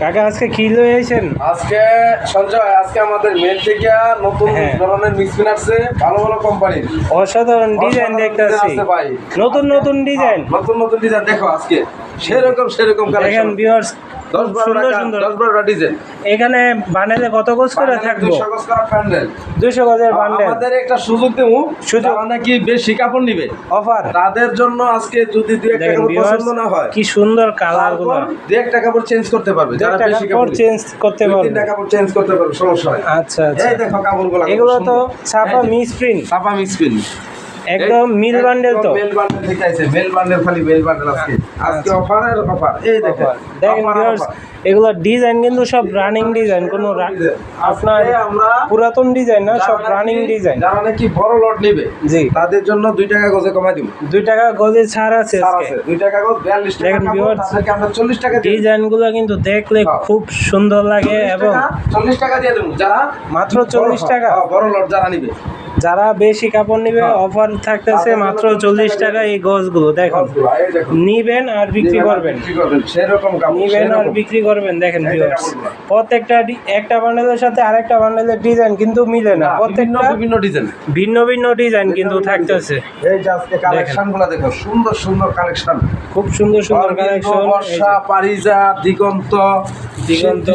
কাকা আজকে কি লয়েছেন আজকে সঞ্জয় আজকে আমাদের মেল থেকে নতুন হ্যাঁ। ধরনের মিসপিন আসছে ভালো ভালো কোম্পানির অসাধারণ ডিজাইন দেখতে আসছে। নতুন নতুন ডিজাইন নতুন নতুন ডিজাইন দেখো আজকে। সেরকম সেরকম কালেকশন ভিউয়ার্স দশ বারোটা ডিজাইন এখানে বান্ডেলে কত গোজ করে থাকব? দুশো গজের বান্ডেল আমাদের একটা সুযোগ দেবো সুযোগ। নাকি বেশি কাপড় নিবে অফার তাদের জন্য আজকে যদি দু একটা কাপড় পছন্দ না হয় কি সুন্দর কালারগুলো। তারপর একটা কাপড় চেঞ্জ করতে পারবে যারা বেশি কাপড় চেঞ্জ করতে দুই পারবে। তিনটা কাপড় চেঞ্জ করতে পারবে সমস্যা হয় আচ্ছা আচ্ছা। এই দেখো কাপড়গুলো এগুলো তো ছাপা মিস প্রিন্ট ছাপা মিসপিন একদম মিল বান্ডেল তো। মেল বান্ডেল আছে মেল বান্ডেল খালি মেল বান্ডেল আজকে। আজকে অফার আর অফার এই দেখেন দেখেন ভিউয়ার্স এগুলো ডিজাইন কিন্তু সব রানিং ডিজাইন কোনো আপনার আমরা পুরাতন ডিজাইন না সব রানিং ডিজাইন যারা নাকি বড় লট নেবে জি। তাদের জন্য দুই টাকা গজে কমাই দিব। দুই টাকা গজে ছাড় আছে আজকে। আছে। দুই টাকা গজ বিয়াল্লিশ টাকা দেখেন viewers, আমরা চল্লিশ টাকা দিয়ে ডিজাইন কিন্তু দেখলে হ্যাঁ। খুব সুন্দর লাগে এবং চল্লিশ টাকা দিয়ে দেবো। যারা মাত্র চল্লিশ বড়- টাকা। হ্যাঁ, বড় লট যারা নিবে। যারা বেশি কাপড় নিবে হ্যাঁ। অফার থাকতেছে মাত্র চল্লিশ টাকা এই গজগুলো দেখুন। নিবেন আর বিক্রি করবেন। নিবেন আর বিক্রি করবেন দেখেন। প্রত্যেকটা একটা বান্ডেলের সাথে আরেকটা বান্ডেলের ডিজাইন কিন্তু মিলে না। প্রত্যেকটা বিভিন্ন ডিজাইন ভিন্ন ভিন্ন ডিজাইন কিন্তু থাকতেছে। এই যে আজকে কালেকশন দেখো সুন্দর সুন্দর কালেকশন খুব সুন্দর সুন্দর কালেকশন বর্ষা পারিজা দিগন্ত দিগন্ত।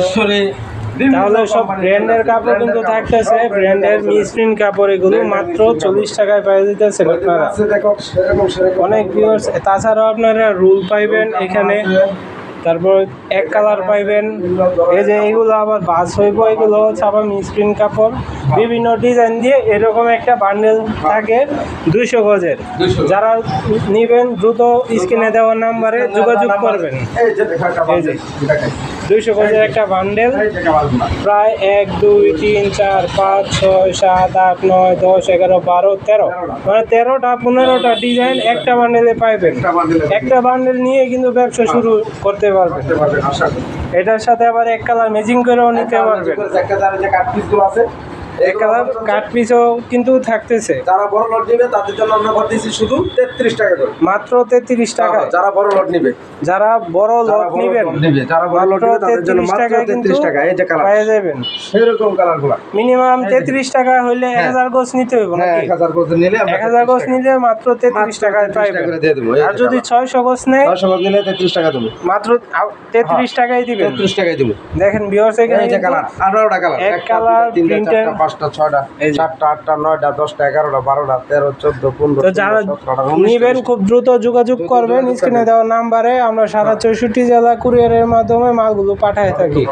তাহলে সব ব্র্যান্ডের কাপড় কিন্তু থাকতেছে ব্র্যান্ডের। মিসপ্রিন্ট কাপড় এগুলো মাত্র চল্লিশ টাকায় পেয়ে দিতেছেন আপনারা অনেক ভিউয়ার্স তাছাড়াও আপনারা রুল পাইবেন এখানে, তারপর এক কালার পাইবেন এই যে এইগুলো আবার বাস হইব, এগুলো হচ্ছে আবার মিসপ্রিন্ট কাপড় বিভিন্ন ডিজাইন দিয়ে এরকম একটা বান্ডেল থাকে দুইশো গজের। যারা নিবেন দ্রুত স্ক্রিনে দেওয়ার নাম্বারে যোগাযোগ করবেন। দুইশো গজের একটা বান্ডেল। প্রায় এক দুই তিন চার পাঁচ ছয় সাত আট নয় দশ এগারো বারো তেরো। মানে তেরোটা পনেরোটা ডিজাইন একটা বান্ডেলে পাইবেন। একটা বান্ডেল নিয়ে কিন্তু ব্যবসা শুরু করতে পারবেন। করতে পারবেন এটার সাথে আবার এক কালার ম্যাচিং করেও নিতে পারবেন। কাট পিসও কিন্তু থাকতেছে। যারা বড় লট নিবে তাদের জন্য আমরা করতেছি শুধু তেত্রিশ টাকা করে। মাত্র তেত্রিশ টাকা। যারা বড় লট নিবে। যারা বড় লট নিবেন যারা বড় লট তাদের জন্য মাত্র তেত্রিশ টাকা এই যে কালার পেয়ে যাবেন। সেরকম কালারগুলা। মিনিমাম তেত্রিশ টাকা হলে এক হাজার গোছ নিতে হবে হ্যাঁ নাকি? এক হাজার করে নিলে এক হাজার 33 গোছ নিলে মাত্র তেত্রিশ টাকায় 33 টাকা পাইবেন দেবো, আর যদি ছয়শো গোছ নেয় ছয়শো গজ নিলে তেত্রিশ টাকা দেবো। মাত্র তেত্রিশ টাকায় দিবেন। তেত্রিশ টাকাই দেবো। দেখেন বিয়স এখানে কালার আঠারোটা কালার এক কালার, তিনটা পাঁচটা ছয়টা। চারটা আটটা নয়টা দশটা এগারোটা বারোটা তেরো চোদ্দ পনেরো যারা নিবেন খুব দ্রুত যোগাযোগ করবেন স্ক্রিনে দেওয়া নাম্বারে আমরা সারা চৌষট্টি জেলা কুরিয়ারের মাধ্যমে মালগুলো পাঠায় থাকি।